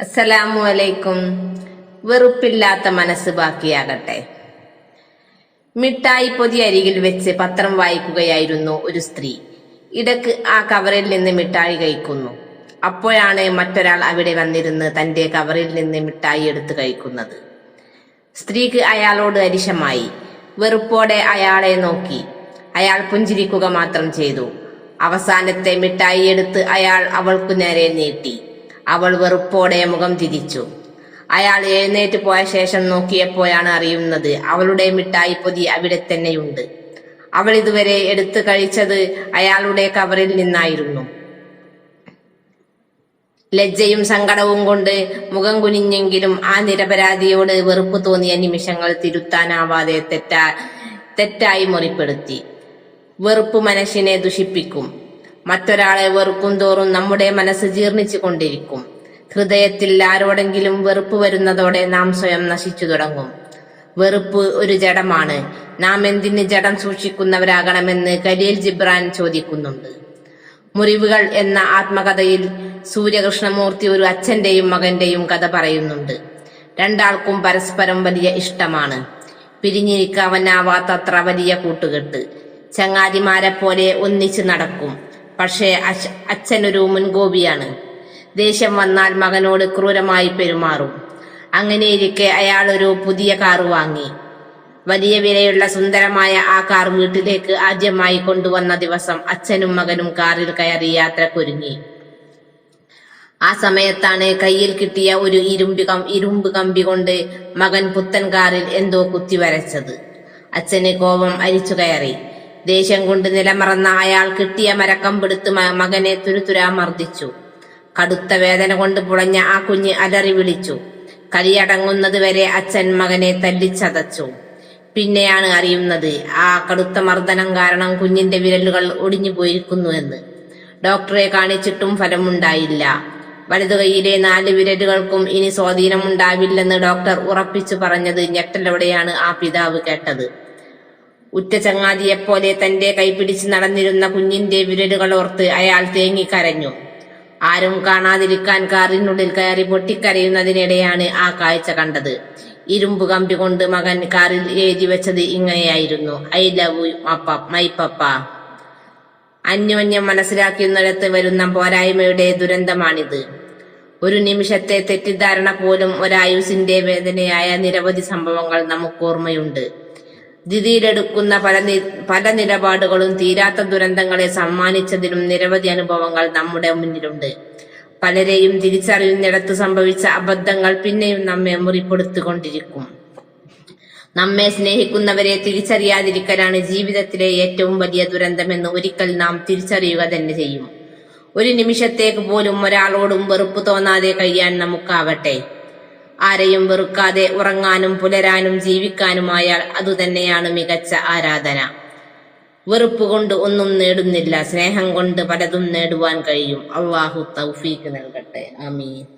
അസ്സലാമു അലൈക്കും. വെറുപ്പില്ലാത്ത മനസ്സ് ബാക്കിയാകട്ടെ. മിഠായി പൊതി അരികിൽ വെച്ച് പത്രം വായിക്കുകയായിരുന്നു ഒരു സ്ത്രീ. ഇടയ്ക്ക് ആ കവറിൽ നിന്ന് മിഠായി കഴിക്കുന്നു. അപ്പോഴാണ് മറ്റൊരാൾ അവിടെ വന്നിരുന്ന് തന്റെ കവറിൽ നിന്ന് മിഠായി എടുത്ത് കഴിക്കുന്നത്. സ്ത്രീക്ക് അയാളോട് അരിശമായി. വെറുപ്പോടെ അയാളെ നോക്കി. അയാൾ പുഞ്ചിരിക്കുക മാത്രം ചെയ്തു. അവസാനത്തെ മിഠായി എടുത്ത് അയാൾ അവൾക്കു നേരെ നീട്ടി. അവൾ വെറുപ്പോടെ മുഖം തിരിച്ചു. അയാൾ എഴുന്നേറ്റ് പോയ ശേഷം നോക്കിയപ്പോഴാണ് അറിയുന്നത് അവളുടെ മിഠായി പൊതി അവിടെ തന്നെയുണ്ട്. അവൾ ഇതുവരെ എടുത്തു കഴിച്ചത് അയാളുടെ കവറിൽ നിന്നായിരുന്നു. ലജ്ജയും സങ്കടവും കൊണ്ട് മുഖം കുനിഞ്ഞെങ്കിലും ആ നിരപരാധിയോട് വെറുപ്പ് തോന്നിയ നിമിഷങ്ങൾ തിരുത്താനാവാതെ തെറ്റാ തെറ്റായി മുറിപ്പെടുത്തി. വെറുപ്പ് മനസ്സിനെ ദുഷിപ്പിക്കും. മറ്റൊരാളെ വെറുക്കും തോറും നമ്മുടെ മനസ്സ് ജീർണിച്ചു കൊണ്ടിരിക്കും ഹൃദയത്തിൽ ആരോടെങ്കിലും വെറുപ്പ് വരുന്നതോടെ നാം സ്വയം നശിച്ചു തുടങ്ങും. വെറുപ്പ് ഒരു ജഡമാണ്. നാം എന്തിന് ജഡം സൂക്ഷിക്കുന്നവരാകണമെന്ന് കലീൽ ജിബ്രാൻ ചോദിക്കുന്നുണ്ട്. മുറിവുകൾ എന്ന ആത്മകഥയിൽ സൂര്യകൃഷ്ണമൂർത്തി ഒരു അച്ഛന്റെയും മകന്റെയും കഥ പറയുന്നുണ്ട്. രണ്ടാൾക്കും പരസ്പരം വലിയ ഇഷ്ടമാണ്. പിരിഞ്ഞിരിക്കാവനാവാത്തത്ര വലിയ കൂട്ടുകെട്ട്. ചങ്ങാതിമാരെ പോലെ ഒന്നിച്ചു നടക്കും. പക്ഷേ അച്ഛനൊരു മുൻകോപിയാണ്. ദേഷ്യം വന്നാൽ മകനോട് ക്രൂരമായി പെരുമാറും. അങ്ങനെയിരിക്കെ അയാൾ ഒരു പുതിയ കാറ് വാങ്ങി. വലിയ വിലയുള്ള സുന്ദരമായ ആ കാർ വീട്ടിലേക്ക് ആദ്യമായി കൊണ്ടുവന്ന ദിവസം അച്ഛനും മകനും കാറിൽ കയറി യാത്ര യാത്രക്കൊരുങ്ങി ആ സമയത്താണ് കയ്യിൽ കിട്ടിയ ഒരു ഇരുമ്പ് ഇരുമ്പ് കമ്പി കൊണ്ട് മകൻ പുത്തൻ കാറിൽ എന്തോ കുത്തി വരച്ചത്. അച്ഛന് കോപം അരിച്ചു കയറി. ദേഷ്യം കൊണ്ട് നിലമറന്ന അയാൾ കിട്ടിയ മരക്കമ്പെടുത്ത് മകനെ തുരുതുരാ മർദ്ദിച്ചു. കടുത്ത വേദന കൊണ്ട് പുളഞ്ഞ ആ കുഞ്ഞ് അലറി വിളിച്ചു. കലിയടങ്ങുന്നത് വരെ അച്ഛൻ മകനെ തല്ലിച്ചതച്ചു. പിന്നെയാണ് അറിയുന്നത് ആ കടുത്ത മർദ്ദനം കാരണം കുഞ്ഞിന്റെ വിരലുകൾ ഒടിഞ്ഞു പോയിരിക്കുന്നു എന്ന്. ഡോക്ടറെ കാണിച്ചിട്ടും ഫലമുണ്ടായില്ല. വലതു കൈയിലെ നാല് വിരലുകൾക്കും ഇനി സ്വാധീനമുണ്ടാവില്ലെന്ന് ഡോക്ടർ ഉറപ്പിച്ചു പറഞ്ഞത് ഞെട്ടലോടെയാണ് ആ പിതാവ് കേട്ടത്. ഉറ്റ ചങ്ങാതിയെപ്പോലെ തന്റെ കൈപിടിച്ച് നടന്നിരുന്ന കുഞ്ഞിന്റെ വിരലുകൾ ഓർത്ത് അയാൾ തേങ്ങിക്കരഞ്ഞു ആരും കാണാതിരിക്കാൻ കാറിനുള്ളിൽ കയറി പൊട്ടിക്കരയുന്നതിനിടെയാണ് ആ കാഴ്ച കണ്ടത്. ഇരുമ്പ് കമ്പി കൊണ്ട് മകൻ കാറിൽ എഴുതി വെച്ചത് ഇങ്ങനെയായിരുന്നു. I love my papa. അന്യോന്യം മനസ്സിലാക്കുന്നിടത്ത് വരുന്ന പോരായ്മയുടെ ദുരന്തമാണിത്. ഒരു നിമിഷത്തെ തെറ്റിദ്ധാരണ പോലും ഒരായുസിന്റെ വേദനയായ നിരവധി സംഭവങ്ങൾ നമുക്ക് ഓർമ്മയുണ്ട് ധിതിയിലെടുക്കുന്ന പല പല നിലപാടുകളും തീരാത്ത ദുരന്തങ്ങളെ സമ്മാനിച്ചതിലും നിരവധി അനുഭവങ്ങൾ നമ്മുടെ മുന്നിലുണ്ട്. പലരെയും തിരിച്ചറിയുന്നിടത്ത് സംഭവിച്ച അബദ്ധങ്ങൾ പിന്നെയും നമ്മെ മുറിപ്പെടുത്തുകൊണ്ടിരിക്കും നമ്മെ സ്നേഹിക്കുന്നവരെ തിരിച്ചറിയാതിരിക്കലാണ് ജീവിതത്തിലെ ഏറ്റവും വലിയ ദുരന്തമെന്ന് ഒരിക്കൽ നാം തിരിച്ചറിയുക തന്നെ ചെയ്യും. ഒരു നിമിഷത്തേക്ക് പോലും ഒരാളോടും വെറുപ്പ് തോന്നാതെ കഴിയാൻ നമുക്കാവട്ടെ. ആരെയും വെറുക്കാതെ ഉറങ്ങാനും പുലരാനും ജീവിക്കാനുമായാൽ അതുതന്നെയാണ് മികച്ച ആരാധന. വെറുപ്പ് കൊണ്ട് ഒന്നും നേടുന്നില്ല സ്നേഹം കൊണ്ട് പലതും നേടുവാൻ കഴിയും. അള്ളാഹു തൗഫീക്ക് നൽകട്ടെ. ആമീൻ.